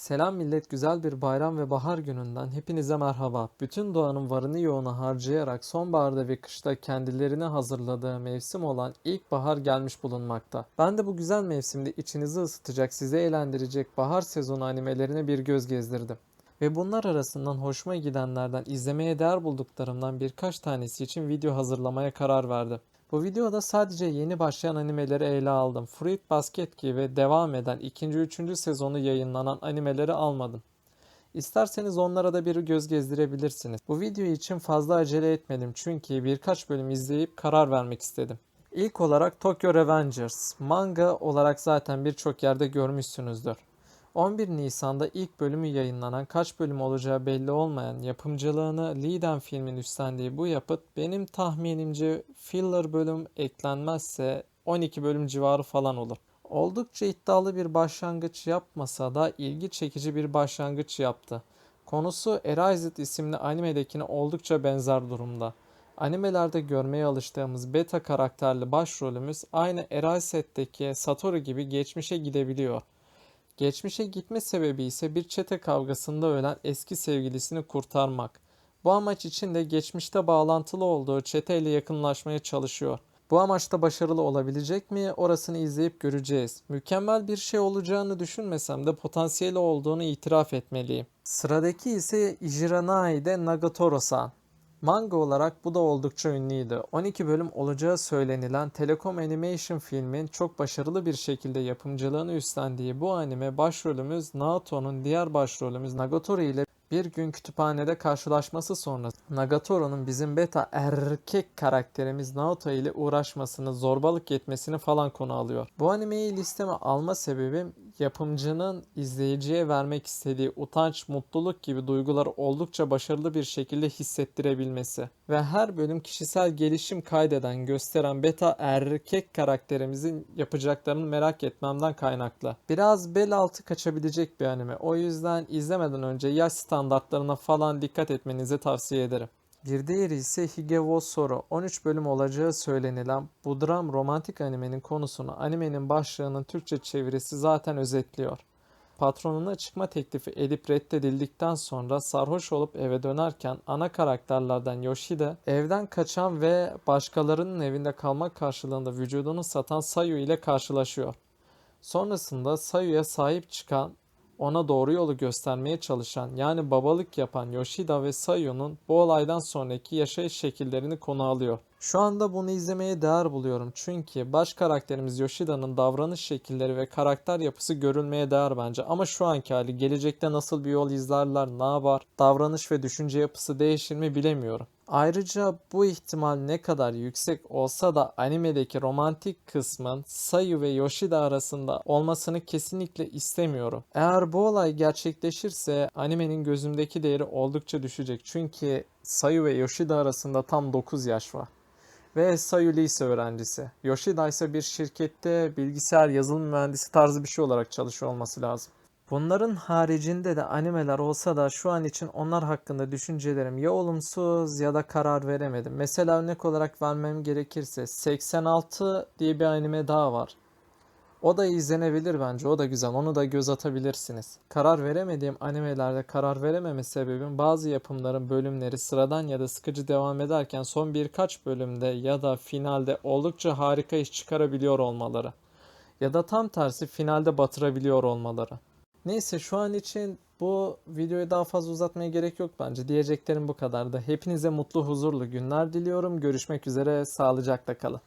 Selam millet, güzel bir bayram ve bahar gününden hepinize merhaba. Bütün doğanın varını yoğunu harcayarak sonbaharda ve kışta kendilerine hazırladığı mevsim olan ilkbahar gelmiş bulunmakta. Ben de bu güzel mevsimde içinizi ısıtacak, sizi eğlendirecek bahar sezonu animelerine bir göz gezdirdim. Ve bunlar arasından hoşuma gidenlerden izlemeye değer bulduklarımdan birkaç tanesi için video hazırlamaya karar verdim. Bu videoda sadece yeni başlayan animeleri ele aldım. Fruit Basket gibi devam eden 2. 3. sezonu yayınlanan animeleri almadım. İsterseniz onlara da bir göz gezdirebilirsiniz. Bu video için fazla acele etmedim çünkü birkaç bölüm izleyip karar vermek istedim. İlk olarak Tokyo Revengers. Manga olarak zaten birçok yerde görmüşsünüzdür. 11 Nisan'da ilk bölümü yayınlanan kaç bölüm olacağı belli olmayan yapımcılığını Liden filmin üstlendiği bu yapıt benim tahminimce filler bölüm eklenmezse 12 bölüm civarı falan olur. Oldukça iddialı bir başlangıç yapmasa da ilgi çekici bir başlangıç yaptı. Konusu Erased isimli animedekine oldukça benzer durumda. Animelerde görmeye alıştığımız beta karakterli başrolümüz aynı Erased'deki Satoru gibi geçmişe gidebiliyor. Geçmişe gitme sebebi ise bir çete kavgasında ölen eski sevgilisini kurtarmak. Bu amaç için de geçmişte bağlantılı olduğu çeteyle yakınlaşmaya çalışıyor. Bu amaçta başarılı olabilecek mi? Orasını izleyip göreceğiz. Mükemmel bir şey olacağını düşünmesem de potansiyeli olduğunu itiraf etmeliyim. Sıradaki ise Ijiranai'de Nagatoro-san. Manga olarak bu da oldukça ünlüydü. 12 bölüm olacağı söylenilen Telecom Animation filmin çok başarılı bir şekilde yapımcılığını üstlendiği bu anime başrolümüz Naoto'nun diğer başrolümüz Nagatoro ile bir gün kütüphanede karşılaşması sonrası Nagatoro'nun bizim beta erkek karakterimiz Naoto ile uğraşmasını, zorbalık etmesini falan konu alıyor. Bu animeyi listeme alma sebebim yapımcının izleyiciye vermek istediği utanç, mutluluk gibi duyguları oldukça başarılı bir şekilde hissettirebilmesi ve her bölüm kişisel gelişim kaydeden, gösteren beta erkek karakterimizin yapacaklarını merak etmemden kaynaklı. Biraz bel altı kaçabilecek bir anime. O yüzden izlemeden önce yaş standartlarına falan dikkat etmenizi tavsiye ederim. Bir diğeri ise Hige Soro. 13 bölüm olacağı söylenilen bu dram romantik animenin konusunu animenin başlığının Türkçe çevirisi zaten özetliyor. Patronuna çıkma teklifi edip reddedildikten sonra sarhoş olup eve dönerken ana karakterlerden Yoshida evden kaçan ve başkalarının evinde kalmak karşılığında vücudunu satan Sayu ile karşılaşıyor. Sonrasında Sayu'ya sahip çıkan ona doğru yolu göstermeye çalışan yani babalık yapan Yoshida ve Sayu'nun bu olaydan sonraki yaşayış şekillerini konu alıyor. Şu anda bunu izlemeye değer buluyorum çünkü baş karakterimiz Yoshida'nın davranış şekilleri ve karakter yapısı görülmeye değer bence ama şu anki hali gelecekte nasıl bir yol izlerler, ne yapar, davranış ve düşünce yapısı değişir mi bilemiyorum. Ayrıca bu ihtimal ne kadar yüksek olsa da animedeki romantik kısmın Sayu ve Yoshida arasında olmasını kesinlikle istemiyorum. Eğer bu olay gerçekleşirse animenin gözümdeki değeri oldukça düşecek. Çünkü Sayu ve Yoshida arasında tam 9 yaş var. Ve Sayu lise öğrencisi. Yoshida ise bir şirkette bilgisayar yazılım mühendisi tarzı bir şey olarak çalışıyor olması lazım. Bunların haricinde de animeler olsa da şu an için onlar hakkında düşüncelerim ya olumsuz ya da karar veremedim. Mesela örnek olarak vermem gerekirse 86 diye bir anime daha var. O da izlenebilir bence. O da güzel. Onu da göz atabilirsiniz. Karar veremediğim animelerde karar verememe sebebim bazı yapımların bölümleri sıradan ya da sıkıcı devam ederken son birkaç bölümde ya da finalde oldukça harika iş çıkarabiliyor olmaları. Ya da tam tersi finalde batırabiliyor olmaları. Neyse şu an için bu videoyu daha fazla uzatmaya gerek yok bence. Diyeceklerim bu kadardı. Hepinize mutlu huzurlu günler diliyorum. Görüşmek üzere. Sağlıcakla kalın.